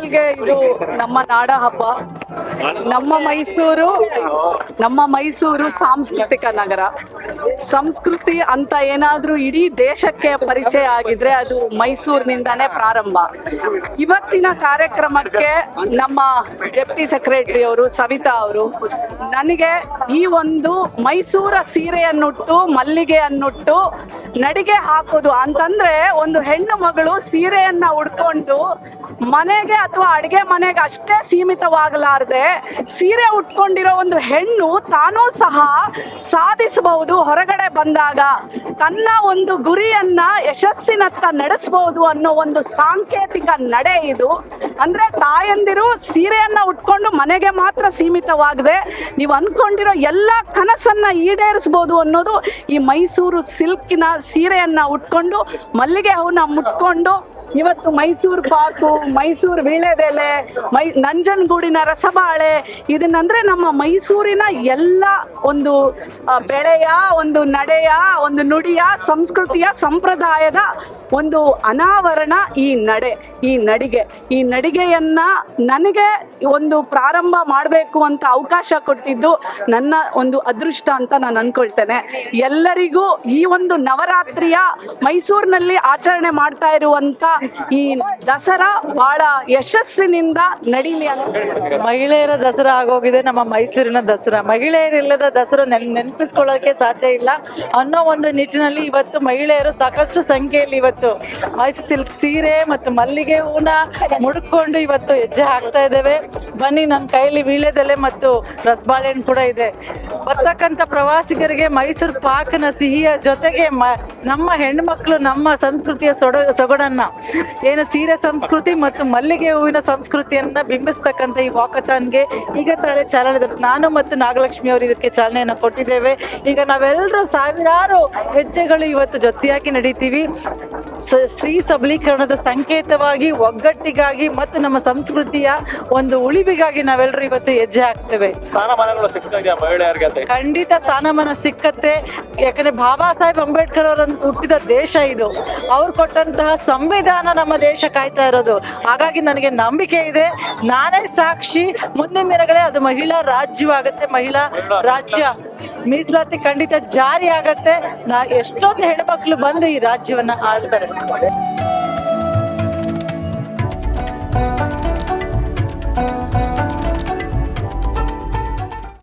ಮೊದಲಿಗೆ ಇದು ನಮ್ಮ ನಾಡ ಹಬ್ಬ. ನಮ್ಮ ಮೈಸೂರು ನಮ್ಮ ಮೈಸೂರು ಸಾಂಸ್ಕೃತಿಕ ನಗರ. ಸಂಸ್ಕೃತಿ ಅಂತ ಏನಾದ್ರೂ ಇಡೀ ದೇಶಕ್ಕೆ ಪರಿಚಯ ಆಗಿದ್ರೆ ಅದು ಮೈಸೂರಿನಿಂದಾನೇ ಪ್ರಾರಂಭ. ಇವತ್ತಿನ ಕಾರ್ಯಕ್ರಮಕ್ಕೆ ನಮ್ಮ ಡೆಪ್ಟಿ ಸೆಕ್ರೆಟರಿ ಅವರು ಸವಿತಾ ಅವರು, ನನಗೆ ಈ ಒಂದು ಮೈಸೂರ ಸೀರೆಯನ್ನುಟ್ಟು, ಮಲ್ಲಿಗೆಯನ್ನುಟ್ಟು ನಡಿಗೆ ಹಾಕೋದು ಅಂತಂದ್ರೆ ಒಂದು ಹೆಣ್ಣು ಮಗಳು ಸೀರೆಯನ್ನ ಉಡ್ಕೊಂಡು ಮನೆಗೆ ಅಥವಾ ಅಡಿಗೆ ಮನೆಗೆ ಅಷ್ಟೇ ಸೀಮಿತವಾಗಲಾರ್ದೆ ಸೀರೆ ಉಟ್ಕೊಂಡಿರೋ ಒಂದು ಹೆಣ್ಣು ತಾನೂ ಸಹ ಸಾಧಿಸಬಹುದು, ಹೊರಗಡೆ ಬಂದಾಗ ತನ್ನ ಒಂದು ಗುರಿಯನ್ನ ಯಶಸ್ಸಿನತ್ತ ನಡೆಸಬಹುದು ಅನ್ನೋ ಒಂದು ಸಾಂಕೇತಿಕ ನಡೆ ಇದು. ಅಂದ್ರೆ ತಾಯಂದಿರು ಸೀರೆಯನ್ನ ಉಟ್ಕೊಂಡು ಮನೆಗೆ ಮಾತ್ರ ಸೀಮಿತವಾಗದೆ ನೀವು ಅನ್ಕೊಂಡಿರೋ ಎಲ್ಲ ಕನಸನ್ನ ಈಡೇರಿಸಬಹುದು ಅನ್ನೋದು ಈ ಮೈಸೂರು ಸಿಲ್ಕಿನ ಸೀರೆಯನ್ನ ಉಟ್ಕೊಂಡು, ಮಲ್ಲಿಗೆ ಹೂನ ಮುಟ್ಕೊಂಡು ಇವತ್ತು ಮೈಸೂರು ಪಾಕು, ಮೈಸೂರು ವೀಳ್ಯದೆಲೆ, ಮೈ, ನಂಜನಗೂಡಿನ ರಸಬಾಳೆ, ಇದನ್ನಂದ್ರೆ ನಮ್ಮ ಮೈಸೂರಿನ ಎಲ್ಲ ಒಂದು ಬೆಳೆಯ, ಒಂದು ನಡೆಯ, ಒಂದು ನುಡಿಯ, ಸಂಸ್ಕೃತಿಯ, ಸಂಪ್ರದಾಯದ ಒಂದು ಅನಾವರಣ ಈ ನಡೆ, ಈ ನಡಿಗೆ. ಈ ನಡಿಗೆಯನ್ನ ನನಗೆ ಒಂದು ಪ್ರಾರಂಭ ಮಾಡಬೇಕು ಅಂತ ಅವಕಾಶ ಕೊಟ್ಟಿದ್ದು ನನ್ನ ಒಂದು ಅದೃಷ್ಟ ಅಂತ ನಾನು ಅನ್ಕೊಳ್ತೇನೆ. ಎಲ್ಲರಿಗೂ ಈ ಒಂದು ನವರಾತ್ರಿಯ ಮೈಸೂರಿನಲ್ಲಿ ಆಚರಣೆ ಮಾಡ್ತಾ ಇರುವಂತ ಈ ದಸರಾ ಬಹಳ ಯಶಸ್ಸಿನಿಂದ ನಡೀಲಿ ಅಂತ ಮಹಿಳೆಯರ ದಸರಾ ಆಗೋಗಿದೆ, ನಮ್ಮ ಮೈಸೂರಿನ ದಸರಾ. ಮಹಿಳೆಯರಿಲ್ಲದ ದಸರಾ ನೆನ್, ನೆನಪಿಸ್ಕೊಳ್ಳೋಕೆ ಸಾಧ್ಯ ಇಲ್ಲ. ಅನ್ನೋ ಒಂದು ನಿಟ್ಟಿನಲ್ಲಿ ಇವತ್ತು ಮಹಿಳೆಯರು ಸಾಕಷ್ಟು ಸಂಖ್ಯೆಯಲ್ಲಿ ಇವತ್ತು ಮೈಸೂರು ಸಿಲ್ಕ್ ಸೀರೆ ಮತ್ತು ಮಲ್ಲಿಗೆ ಹೂನ ಮುಡ್ಕೊಂಡು ಇವತ್ತು ಹೆಜ್ಜೆ ಹಾಕ್ತಾ ಇದ್ದೇವೆ. ಬನ್ನಿ ನನ್ನ ಕೈಯಲ್ಲಿ ವೀಳ್ಯದೆಲೆ ಮತ್ತು ರಸಬಾಳೆಹಣ್ಣು ಕೂಡ ಇದೆ. ಬರ್ತಕ್ಕಂಥ ಪ್ರವಾಸಿಗರಿಗೆ ಮೈಸೂರು ಪಾಕನ ಸಿಹಿಯ ಜೊತೆಗೆ ಮ, ನಮ್ಮ ಹೆಣ್ಮಕ್ಳು ನಮ್ಮ ಸಂಸ್ಕೃತಿಯ ಸೊಡ, ಸೊಗಡನ್ನ ಏನು ಸೀರೆ ಸಂಸ್ಕೃತಿ ಮತ್ತು ಮಲ್ಲಿಗೆ ಹೂವಿನ ಸಂಸ್ಕೃತಿಯನ್ನ ಬಿಂಬಿಸ್ತಕ್ಕಂಥ ಈ ವಾಕತಾನ್ಗೆ ಈಗ ತಾನೇ ಚಾಲನೆ ನಾನು ಮತ್ತು ನಾಗಲಕ್ಷ್ಮಿ ಅವರು ಇದಕ್ಕೆ ಚಾಲನೆಯನ್ನು ಕೊಟ್ಟಿದ್ದೇವೆ. ಈಗ ನಾವೆಲ್ಲರೂ ಸಾವಿರಾರು ಹೆಜ್ಜೆಗಳು ಇವತ್ತು ಜೊತೆಯಾಗಿ ನಡೀತೀವಿ. ಸ್ತ್ರೀ ಸಬಲೀಕರಣದ ಸಂಕೇತವಾಗಿ ಒಗ್ಗಟ್ಟಿಗಾಗಿ ಮತ್ತು ನಮ್ಮ ಸಂಸ್ಕೃತಿಯ ಒಂದು ಉಳಿವಿಗಾಗಿ ನಾವೆಲ್ಲರೂ ಇವತ್ತು ಹೆಜ್ಜೆ ಹಾಕ್ತೇವೆ. ಖಂಡಿತ ಸ್ಥಾನಮಾನ ಸಿಕ್ಕತ್ತೆ. ಯಾಕಂದ್ರೆ ಬಾಬಾ ಸಾಹೇಬ್ ಅಂಬೇಡ್ಕರ್ ಅವರ ಹುಟ್ಟಿದ ದೇಶ ಇದು. ಅವ್ರು ಕೊಟ್ಟಂತಹ ಸಂವಿಧಾನ ನಮ್ಮ ದೇಶ ಕಾಯ್ತಾ ಇರೋದು. ಹಾಗಾಗಿ ನನಗೆ ನಂಬಿಕೆ ಇದೆ. ನಾನೇ ಸಾಕ್ಷಿ. ಮುಂದಿನ ದಿನಗಳೇ ಅದು ಮಹಿಳಾ ರಾಜ್ಯವಾಗುತ್ತೆ. ಮಹಿಳಾ ರಾಜ್ಯ. ಮೀಸಲಾತಿ ಖಂಡಿತ ಜಾರಿ ಆಗತ್ತೆ. ನಾ ಎಷ್ಟೊಂದು ಹೆಣ್ಮಕ್ಳು ಬಂದು ಈ ರಾಜ್ಯವನ್ನ ಆಳ್ತಾರೆ.